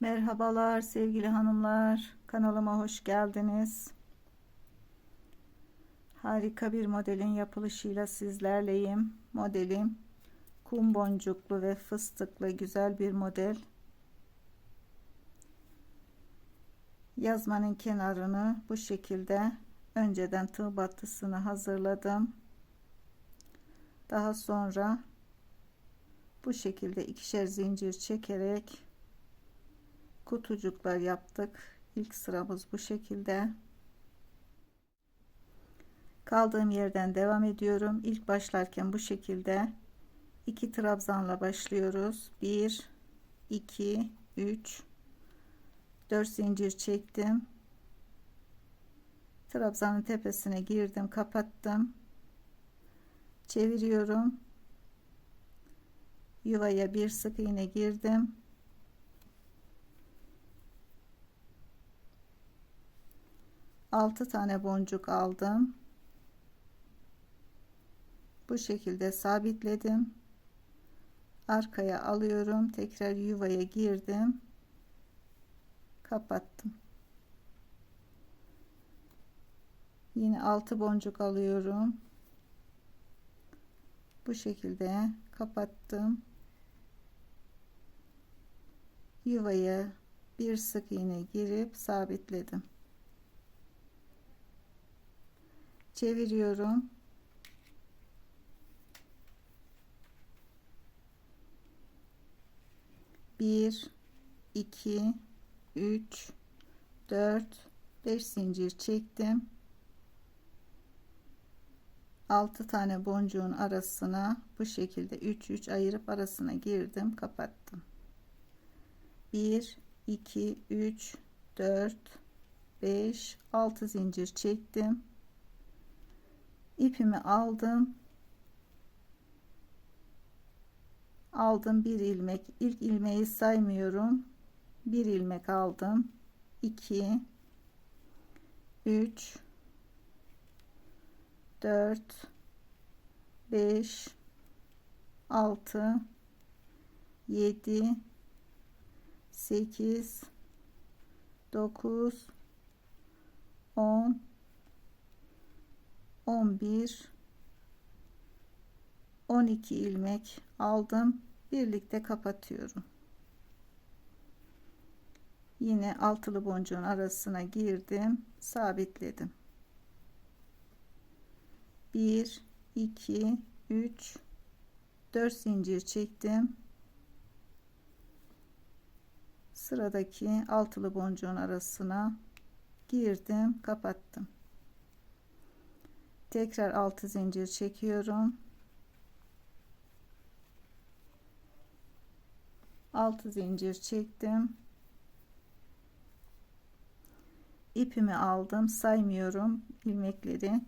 Merhabalar sevgili hanımlar. Kanalıma hoş geldiniz. Harika bir modelin yapılışıyla sizlerleyim. Modelim kum boncuklu ve fıstıklı güzel bir model. Yazmanın kenarını bu şekilde önceden tığ battısını hazırladım. Daha sonra bu şekilde ikişer zincir çekerek kutucuklar yaptık. İlk sıramız bu şekilde. Kaldığım yerden devam ediyorum. İlk başlarken bu şekilde iki trabzanla başlıyoruz. 1 2 3 4 zincir çektim. Trabzanın tepesine girdim, kapattım. Çeviriyorum. Yuvaya bir sık iğne girdim. 6 tane boncuk aldım. Bu şekilde sabitledim. Arkaya alıyorum. Tekrar yuvaya girdim. Kapattım. Yine 6 boncuk alıyorum. Bu şekilde kapattım. Yuvaya bir sık iğne girip sabitledim. Çeviriyorum. Bir, iki, üç, dört, beş zincir çektim. Altı tane boncuğun arasına bu şekilde üç üç ayırıp arasına girdim, kapattım. Bir, iki, üç, dört, beş, altı zincir çektim ipimi aldım. Aldım bir ilmek. İlk ilmeği saymıyorum. Bir ilmek aldım. 2 3 4 5 6 7 8 9 10 11 12 ilmek aldım. Birlikte kapatıyorum. Yine altılı boncuğun arasına girdim sabitledim. 1 2 3 4 zincir çektim. Sıradaki altılı boncuğun arasına girdim kapattım tekrar 6 zincir çekiyorum. 6 zincir çektim. İpimi aldım saymıyorum ilmekleri.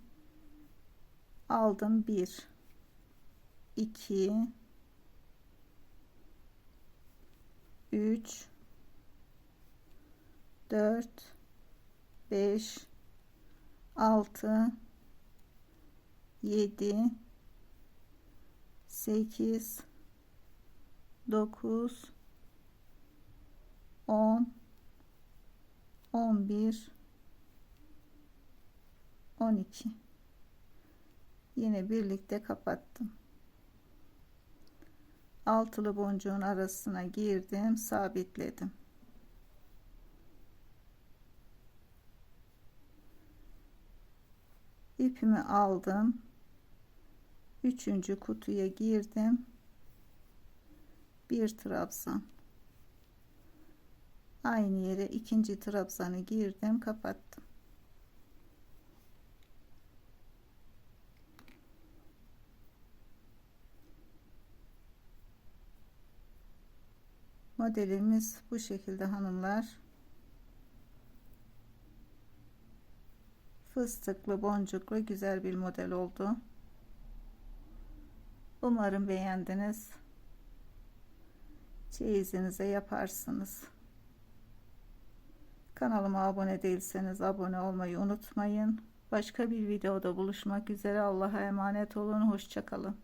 Aldım 1 2 3 4 5 6 7 8 9 10 11 12 yine birlikte kapattım. Altılı boncuğun arasına girdim sabitledim. İpimi aldım üçüncü kutuya girdim. Bir trabzan. Aynı yere ikinci trabzanı girdim kapattım. Modelimiz bu şekilde hanımlar. Fıstıklı boncuklu güzel bir model oldu Umarım beğendiniz. Çeyizinize yaparsınız. Kanalıma abone değilseniz abone olmayı unutmayın. Başka bir videoda buluşmak üzere. Allah'a emanet olun. Hoşçakalın.